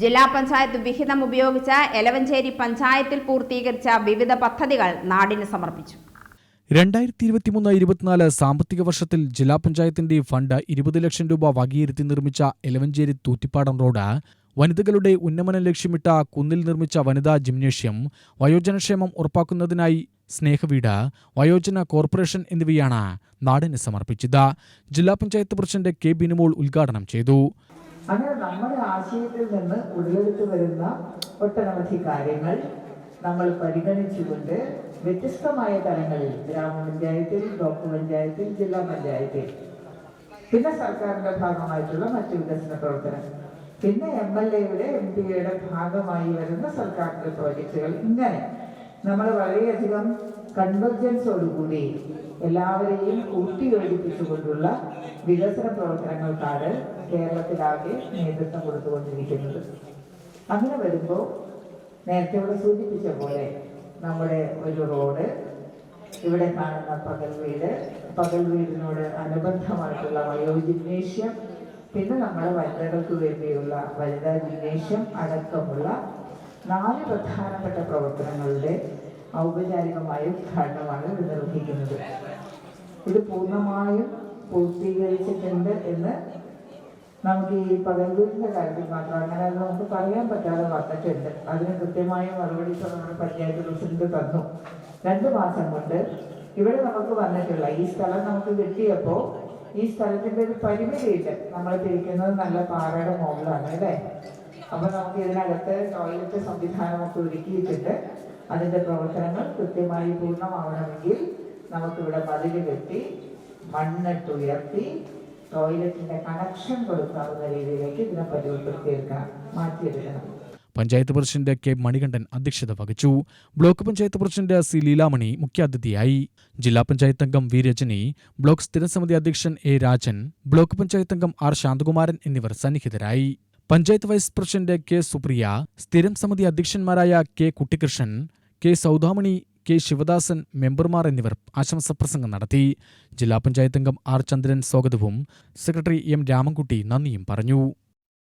ജില്ലാ പഞ്ചായത്ത് വിഹിതം ഉപയോഗിച്ച എലവഞ്ചേരി പഞ്ചായത്തിൽ പൂർത്തീകരിച്ച വിവിധ പദ്ധതികൾ നാടിന് സമർപ്പിച്ചു. രണ്ടായിരത്തി ഇരുപത്തിമൂന്ന് ഇരുപത്തിനാല് സാമ്പത്തിക വർഷത്തിൽ ജില്ലാ പഞ്ചായത്തിന്റെ ഫണ്ട് ഇരുപത് ലക്ഷം രൂപ വകയിരുത്തി നിർമ്മിച്ച എലവഞ്ചേരി തൂറ്റിപ്പാടം റോഡ് വനിതകളുടെ ഉന്നമനം ലക്ഷ്യമിട്ട കുന്നിൽ നിർമ്മിച്ച വനിതാ ജിംനേഷ്യം വയോജനക്ഷേമം ഉറപ്പാക്കുന്നതിനായി സ്നേഹവീട് വയോജന കോർപ്പറേഷൻ എന്നിവയാണ് നാടിന് സമർപ്പിച്ചത്. ജില്ലാ പഞ്ചായത്ത് പ്രസിഡന്റ് കെ ബിനുമോൾ ഉദ്ഘാടനം ചെയ്തു. അങ്ങനെ നമ്മുടെ ആശയത്തിൽ നിന്ന് ഉടലെടുത്ത് വരുന്ന ഒട്ടനവധി കാര്യങ്ങൾ നമ്മൾ പരിഗണിച്ചുകൊണ്ട് വ്യത്യസ്തമായ തലങ്ങളിൽ ഗ്രാമപഞ്ചായത്തിൽ ബ്ലോക്ക് പഞ്ചായത്തിൽ ജില്ലാ പഞ്ചായത്തിൽ പിന്നെ സർക്കാരിന്റെ ഭാഗമായിട്ടുള്ള മറ്റ് വികസന പ്രവർത്തനം പിന്നെ എം എൽ എയുടെ എം പിയുടെ ഭാഗമായി വരുന്ന സർക്കാരിന്റെ പ്രോജക്റ്റുകൾ ഇങ്ങനെ. നമ്മൾ വളരെയധികം കൺവെർജൻസോടുകൂടി എല്ലാവരെയും കൂട്ടിയോജിപ്പിച്ചുകൊണ്ടുള്ള വികസന പ്രവർത്തനങ്ങൾക്കാണ് കേരളത്തിലാകെ നേതൃത്വം കൊടുത്തുകൊണ്ടിരിക്കുന്നത്. അങ്ങനെ വരുമ്പോൾ നേരത്തെ ഇവിടെ സൂചിപ്പിച്ച പോലെ നമ്മുടെ ഒരു റോഡ് ഇവിടെ കാണുന്ന പകൽ വീട് പകൽ വീടിനോട് അനുബന്ധമായിട്ടുള്ള വയോ ജിംനേഷ്യം പിന്നെ നമ്മുടെ വനിതകൾക്ക് വേണ്ടിയുള്ള വനിതാ ജിംനേഷ്യം അടക്കമുള്ള നാല് പ്രധാനപ്പെട്ട പ്രവർത്തനങ്ങളുടെ ഔപചാരികമായ ഉദ്ഘാടനമാണ് ഇത് നിർവഹിക്കുന്നത്. ഇത് പൂർണമായും പൂർത്തീകരിച്ചിട്ടുണ്ട് എന്ന് നമുക്ക് ഈ പകൽവീടിന്റെ കാര്യത്തിൽ മാത്രം അങ്ങനെ അത് നമുക്ക് പറയാൻ പറ്റാതെ വന്നിട്ടുണ്ട്. അതിന് കൃത്യമായ മറുപടി നമ്മുടെ പഞ്ചായത്ത് പ്രസിഡന്റ് തന്നു. രണ്ടു മാസം കൊണ്ട് ഇവിടെ നമുക്ക് വന്നിട്ടുള്ള ഈ സ്ഥലം നമുക്ക് കിട്ടിയപ്പോൾ ഈ സ്ഥലത്തിന്റെ ഒരു പരിമിതിയില്ല നമ്മൾ തിരിക്കുന്നത് നല്ല പാറയുടെ മുകളിലാണ് അല്ലേ? അപ്പൊ നമുക്ക് ഇതിനകത്ത് ടോയ്ലറ്റ് സംവിധാനമൊക്കെ ഒരുക്കിയിട്ടുണ്ട്. അതിന്റെ പ്രവർത്തനങ്ങൾ കൃത്യമായി പൂർണമാവണമെങ്കിൽ നമുക്കിവിടെ മതിൽ കെട്ടി മണ്ണിട്ട് ഉയർത്തി ടോയ്ലറ്റിന്റെ കണക്ഷൻ കൊടുക്കാവുന്ന രീതിയിലേക്ക് ഇതിനെ പരിവർത്തിയെടുക്കണം മാറ്റിയെടുക്കണം. പഞ്ചായത്ത് പ്രസിഡന്റ് കെ മണികണ്ഠൻ അധ്യക്ഷത വഹിച്ചു. Block panchayat president C Leelamani മുഖ്യാതിഥിയായി. ജില്ലാ പഞ്ചായത്ത് അംഗം വി രജനി ബ്ലോക്ക് സ്ഥിരസമിതി അധ്യക്ഷൻ എ രാജൻ ബ്ലോക്ക് പഞ്ചായത്ത് അംഗം ആർ ശാന്തകുമാരൻ എന്നിവർ സന്നിഹിതരായി. Panchayat vice president K Supriya സ്ഥിരം സമിതി അധ്യക്ഷന്മാരായ K Kuttikrishnan K Soudamani K Sivadasan മെമ്പർമാർ എന്നിവർ ആശംസപ്രസംഗം നടത്തി. ജില്ലാ പഞ്ചായത്ത് അംഗം ആർ ചന്ദ്രൻ സ്വാഗതവും സെക്രട്ടറി എം രാമൻകുട്ടി നന്ദിയും പറഞ്ഞു.